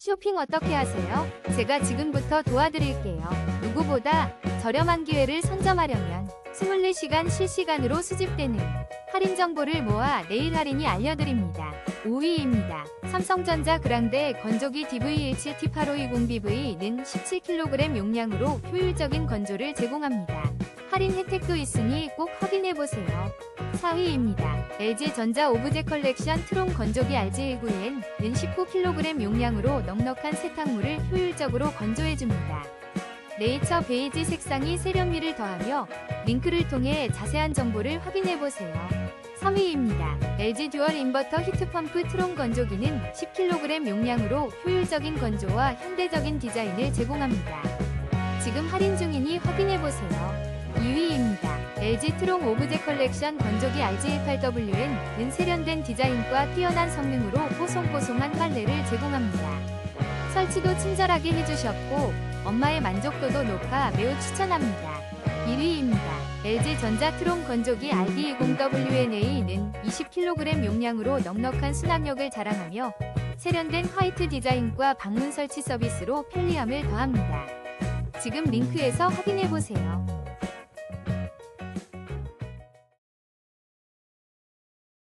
쇼핑 어떻게 하세요? 제가 지금부터 도와드릴게요. 누구보다 저렴한 기회를 선점하려면 24시간 실시간으로 수집되는 할인 정보를 모아 내일 할인이 알려드립니다. 5위입니다. 삼성전자 그랑데 건조기 DVH T8520BV는 17kg 용량으로 효율적인 건조를 제공합니다. 할인 혜택도 있으니 꼭 확인해보세요. 4위입니다. LG전자 오브제 컬렉션 트론 건조기 RG19N은 19kg 용량으로 넉넉한 세탁물을 효율적으로 건조해줍니다. 네이처 베이지 색상이 세련미를 더하며 링크를 통해 자세한 정보를 확인해보세요. 3위입니다. LG 듀얼 인버터 히트펌프 트론 건조기는 10kg 용량으로 효율적인 건조와 현대적인 디자인을 제공합니다. 지금 할인 중이니 확인해보세요. 2위입니다. LG 트롱 오브제 컬렉션 건조기 RG18WN은 세련된 디자인과 뛰어난 성능으로 뽀송뽀송한 빨래를 제공합니다. 설치도 친절하게 해주셨고 엄마의 만족도도 높아 매우 추천합니다. 1위입니다. LG 전자 트롱 건조기 RD20WNA는 20kg 용량으로 넉넉한 수납력을 자랑하며 세련된 화이트 디자인과 방문 설치 서비스로 편리함을 더합니다. 지금 링크에서 확인해보세요.